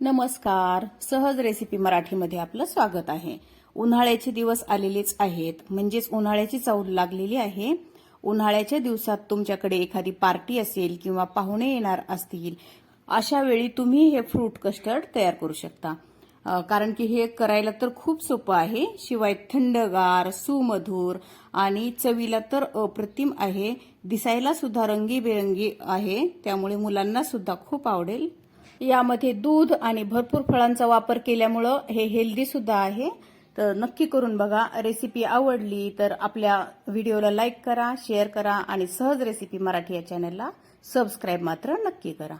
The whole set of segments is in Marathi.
नमस्कार. सहज रेसिपी मराठीमध्ये आपलं स्वागत आहे. उन्हाळ्याचे दिवस आलेलेच आहेत. म्हणजेच उन्हाळ्याची चावल लागलेली आहे. उन्हाळ्याच्या दिवसात तुमच्याकडे एखादी पार्टी असेल किंवा पाहुणे येणार असतील अशा वेळी तुम्ही हे फ्रूट कस्टर्ड तयार करू शकता. कारण की हे करायला तर खूप सोपं आहे. शिवाय थंडगार सुमधुर आणि चवीला तर अप्रतिम आहे. दिसायला सुद्धा रंगीबेरंगी आहे. त्यामुळे मुलांना सुद्धा खूप आवडेल. यामध्ये दूध आणि भरपूर फळांचा वापर केल्यामुळं हे हेल्दी सुद्धा आहे. तर नक्की करून बघा. रेसिपी आवडली तर आपल्या व्हिडिओला लाईक करा शेअर करा आणि सहज रेसिपी मराठी या चॅनलला सबस्क्राईब मात्र नक्की करा.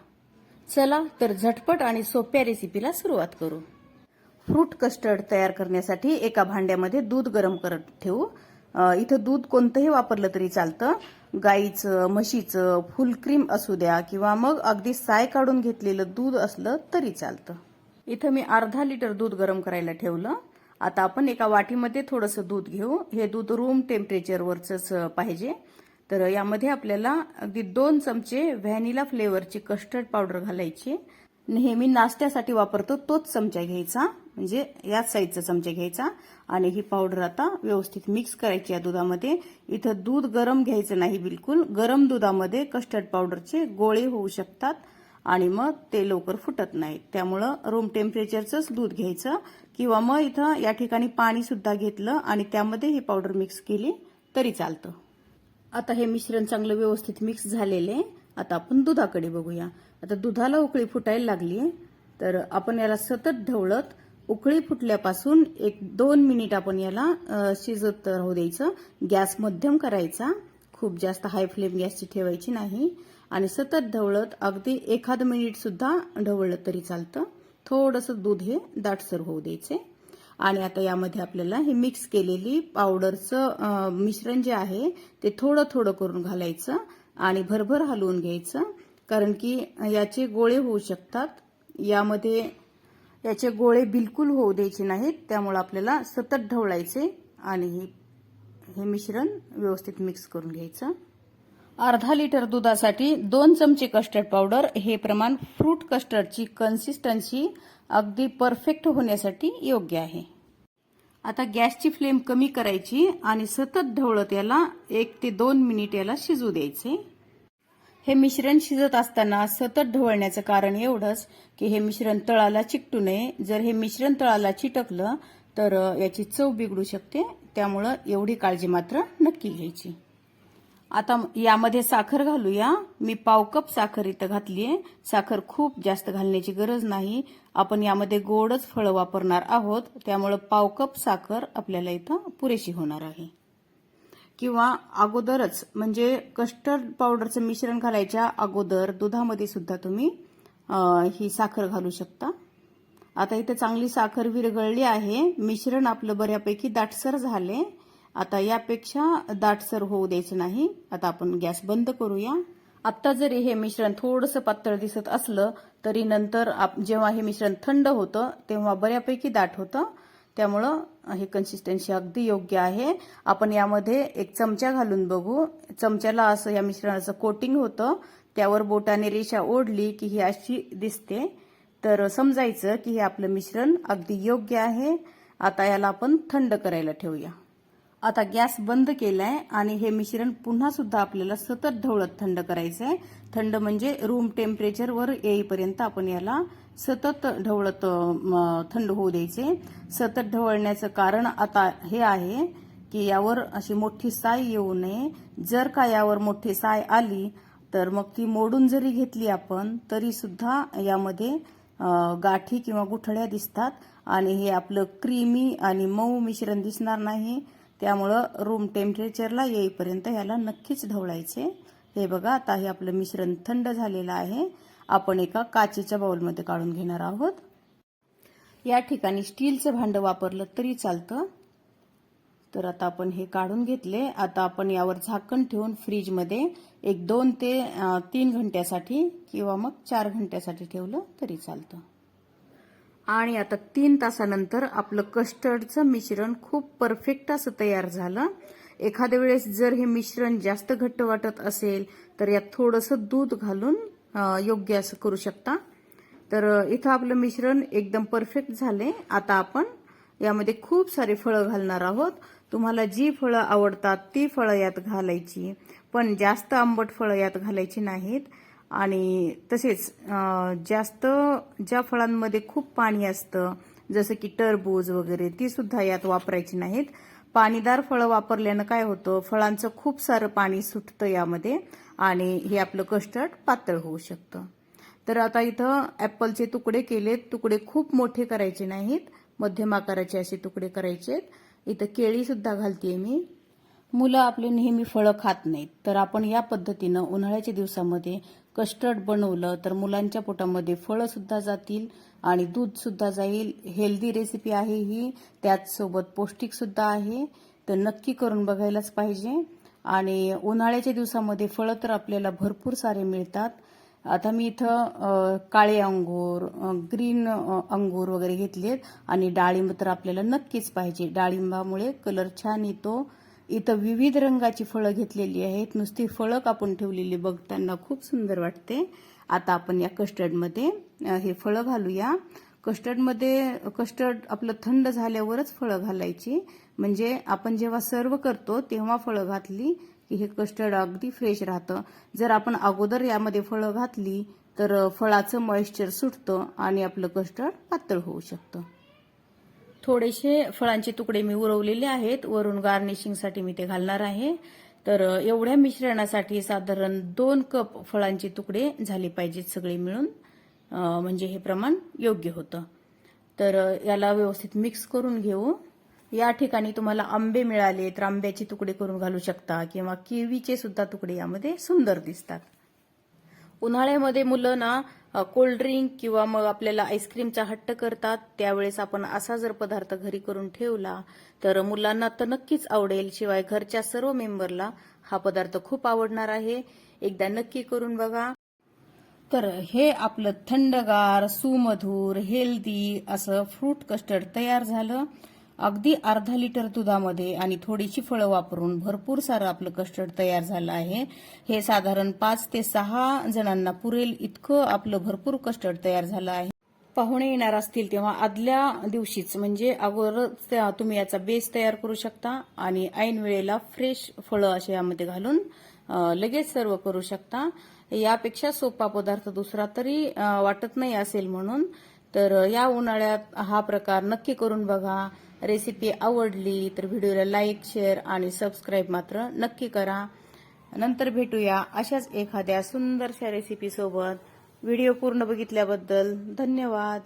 चला तर झटपट आणि सोप्या रेसिपीला सुरुवात करू. फ्रूट कस्टर्ड तयार करण्यासाठी एका भांड्यामध्ये दूध गरम करत ठेवू. इथं दूध कोणतंही वापरलं तरी चालतं. गाईचं म्हशीचं फुल क्रीम असू द्या किंवा मग अगदी साय काढून घेतलेलं दूध असलं तरी चालतं. इथं मी अर्धा लिटर दूध गरम करायला ठेवलं. आता आपण एका वाटीमध्ये थोडंसं दूध घेऊ. हे दूध रूम टेम्परेचरवरच पाहिजे. तर यामध्ये आपल्याला अगदी दोन चमचे व्हॅनिला फ्लेवरची कस्टर्ड पावडर घालायची. नेहमी नाश्त्यासाठी वापरतो तोच चमचा घ्यायचा म्हणजे याच साईजचा चमचा घ्यायचा. आणि ही पावडर आता व्यवस्थित मिक्स करायची या दुधामध्ये. इथं दूध गरम घ्यायचं नाही बिलकुल. गरम दुधामध्ये कस्टर्ड पावडरचे गोळे होऊ शकतात आणि मग ते लवकर फुटत नाहीत. त्यामुळं रूम टेम्परेचरचंच दूध घ्यायचं. किंवा मग इथं या ठिकाणी पाणी सुद्धा घेतलं आणि त्यामध्ये ही पावडर मिक्स केली तरी चालतं. आता हे मिश्रण चांगलं व्यवस्थित मिक्स झालेले आता आपण दुधाकडे बघूया. आता दुधाला उकळी फुटायला लागली तर आपण याला सतत ढवळत उकळी फुटल्यापासून एक दोन मिनिट आपण याला शिजत राहू द्यायचं. गॅस मध्यम करायचा. खूप जास्त हाय फ्लेम गॅसची ठेवायची नाही. आणि सतत ढवळत अगदी एखाद मिनिट सुद्धा ढवळलं तरी चालतं. थोडंसं दूध हे दाटसर होऊ द्यायचे. आणि आता यामध्ये आपल्याला हे मिक्स केलेली पावडरचं मिश्रण जे आहे ते थोडं थोडं करून घालायचं. आणि भरभर हलवून घ्यायचं कारण की याचे गोळे होऊ शकतात. यामध्ये याचे गोळे बिलकुल होऊ द्यायचे नाहीत त्यामुळे आपल्याला सतत ढवळायचे आणि हे- हे मिश्रण व्यवस्थित मिक्स करून घ्यायचं. अर्धा लिटर दुधासाठी दोन चमचे कस्टर्ड पावडर हे प्रमाण फ्रूट कस्टर्डची कन्सिस्टन्सी अगदी परफेक्ट होण्यासाठी योग्य आहे. आता गॅसची फ्लेम कमी करायची आणि सतत ढवळत याला एक ते दोन मिनिट याला शिजू द्यायचे. हे मिश्रण शिजत असताना सतत ढवळण्याचं कारण एवढंच की हे मिश्रण तळाला चिकटू नये. जर हे मिश्रण तळाला चिटकलं तर याची चव बिघडू शकते. त्यामुळं एवढी काळजी मात्र नक्की घ्यायची. आता यामध्ये साखर घालूया. मी पाव कप साखर इथं घातली आहे साखर खूप जास्त घालण्याची गरज नाही. आपण यामध्ये गोडच फळं वापरणार आहोत. त्यामुळं पाव कप साखर आपल्याला इथं पुरेशी होणार आहे. किंवा अगोदरच म्हणजे कस्टर्ड पावडरचं मिश्रण घालायच्या अगोदर दुधामध्ये सुद्धा तुम्ही ही साखर घालू शकता. आता इथं चांगली साखर विरघळली आहे. मिश्रण आपलं बऱ्यापैकी दाटसर झाले. आता यापेक्षा दाटसर होऊ द्यायचं नाही. आता आपण गॅस बंद करूया. आत्ता जरी हे मिश्रण थोडंसं पातळ दिसत असलं तरी नंतर आप- जेव्हा हे मिश्रण थंड होतं तेव्हा बऱ्यापैकी दाट होतं. त्यामुळं हे कन्सिस्टन्सी अगदी योग्य आहे. आपण यामध्ये एक चमचा घालून बघू. चमच्याला असं या मिश्रणाचं कोटिंग होतं. त्यावर बोटाने रेषा ओढली की ही अशी दिसते. तर समजायचं की हे आपलं मिश्रण अगदी योग्य आहे. आता याला आपण थंड करायला ठेवूया. आता गॅस बंद केलाय आणि हे मिश्रण पुन्हा सुद्धा आपल्याला सतत ढवळत थंड करायचं आहे थंड म्हणजे रूम टेम्परेचरवर येईपर्यंत आपण याला सतत ढवळत थंड होऊ द्यायचे. सतत ढवळण्याचं कारण आता हे आहे की यावर अशी मोठी साय येऊ नये. जर का यावर मोठी साय आली तर मग ती मोडून जरी घेतली आपण तरी सुद्धा यामध्ये गाठी किंवा गुठळ्या दिसतात. आणि हे आपलं क्रीमी आणि मऊ मिश्रण दिसणार नाही. त्यामुळं रूम टेम्परेचरला येईपर्यंत ह्याला नक्कीच ढवळायचे. हे बघा आता हे आपलं मिश्रण थंड झालेलं आहे. आपण एका काचेच्या बाउलमध्ये काढून घेणार आहोत. या ठिकाणी स्टीलचं भांडं वापरलं तरी चालतं. तर आता आपण हे काढून घेतले. आता आपण यावर झाकण ठेवून फ्रीजमध्ये एक दोन ते तीन घंट्यासाठी किंवा मग चार घंट्यासाठी ठेवलं तरी चालतं. आणि आता तीन तासानंतर आपलं कस्टर्डचं मिश्रण खूप परफेक्ट असं तयार झालं. एखाद्या वेळेस जर हे मिश्रण जास्त घट्ट वाटत असेल तर यात थोडंसं दूध घालून योग्य असं करू शकता. तर इथं आपलं मिश्रण एकदम परफेक्ट झाले. आता आपण यामध्ये खूप सारे फळं घालणार आहोत. तुम्हाला जी फळं आवडतात ती फळं यात घालायची. पण जास्त आंबट फळं यात घालायची नाहीत. आणि तसेच जास्त ज्या फळांमध्ये खूप पाणी असतं जसं की टरबूज वगैरे ती सुद्धा यात वापरायची नाहीत. पाणीदार फळं वापरल्यानं काय होतं फळांचं खूप सारं पाणी सुटतं यामध्ये आणि हे आपलं कस्टर्ड पातळ होऊ शकतं. तर आता इथं ॲपलचे तुकडे केलेत तुकडे खूप मोठे करायचे नाहीत मध्यम आकाराचे असे तुकडे करायचे इथं केळी सुद्धा घालते मी. मुलं आपले नेहमी फळं खात नाहीत. तर आपण या पद्धतीनं उन्हाळ्याच्या दिवसामध्ये कस्टर्ड बनवलं तर मुलांच्या पोटामध्ये फळं सुद्धा जातील आणि दूध सुद्धा जाईल. हेल्दी रेसिपी आहे ही. त्याचसोबत पौष्टिक सुद्धा आहे. तर नक्की करून बघायलाच पाहिजे. आणि उन्हाळ्याच्या दिवसामध्ये फळं तर आपल्याला भरपूर सारे मिळतात. आता मी इथं काळे अंगूर ग्रीन अंगूर वगैरे घेतलेत. आणि डाळिंब तर आपल्याला नक्कीच पाहिजे. डाळिंबामुळे कलर छान येतो. इथं विविध रंगाची फळं घेतलेली आहेत. नुसती फळं कापून ठेवलेली बघताना खूप सुंदर वाटते. आता आपण या कस्टर्डमध्ये हे फळं घालूया. कस्टर्डमध्ये कस्टर्ड आपलं थंड झाल्यावरच फळं घालायची. म्हणजे आपण जेव्हा सर्व करतो तेव्हा फळं घातली की हे कस्टर्ड अगदी फ्रेश राहतं. जर आपण अगोदर यामध्ये फळं घातली तर फळाचं मॉइश्चर सुटतं आणि आपलं कस्टर्ड पातळ होऊ शकतं. थोडेसे फळांचे तुकडे मी उरवलेले आहेत. वरून गार्निशिंगसाठी मी ते घालणार आहे. तर एवढ्या मिश्रणासाठी साधारण दोन कप फळांचे तुकडे झाले पाहिजेत सगळे मिळून. म्हणजे हे प्रमाण योग्य होतं. तर याला व्यवस्थित मिक्स करून घेऊ. या ठिकाणी तुम्हाला आंबे मिळाले तर आंब्याचे तुकडे करून घालू शकता किंवा किवीचे सुद्धा तुकडे यामध्ये सुंदर दिसतात. उन्हाळ्यामध्ये मुलं ना कोल्ड कोल्ड्रिंक किंवा मग आपल्याला आईस्क्रीमचा हट्ट करतात त्यावेळेस आपण असा जर पदार्थ घरी करून ठेवला तर मुलांना तर नक्कीच आवडेल. शिवाय घरच्या सर्व मेंबरला हा पदार्थ खूप आवडणार आहे. एकदा नक्की करून बघा. तर हे आपलं थंडगार सुमधूर हेल्दी असं फ्रूट कस्टर्ड तयार झालं. अगदी अर्धा लिटर दुधामध्ये आणि थोडीशी फळं वापरून भरपूर सारं आपलं कस्टर्ड तयार झालं आहे. हे साधारण पाच ते सहा जणांना पुरेल इतकं आपलं भरपूर कस्टर्ड तयार झालं आहे. पाहुणे येणार असतील तेव्हा आदल्या दिवशीच म्हणजे अगोदरच त्या- तुम्ही याचा बेस तयार करू शकता आणि ऐन वेळेला फ्रेश फळं असे यामध्ये घालून लगेच सर्व करू शकता. यापेक्षा सोपा पदार्थ दुसरा तरी वाटत नाही असेल म्हणून तर या उन्हाळ्यात हा प्रकार नक्की करून बघा. रेसिपी आवडली तर व्हिडिओला लाईक शेअर आणि सबस्क्राईब मात्र नक्की करा. नंतर भेटूया अशाच एखाद्या सुंदरशा रेसिपीसोबत व्हिडिओ पूर्ण बघितल्याबद्दल धन्यवाद.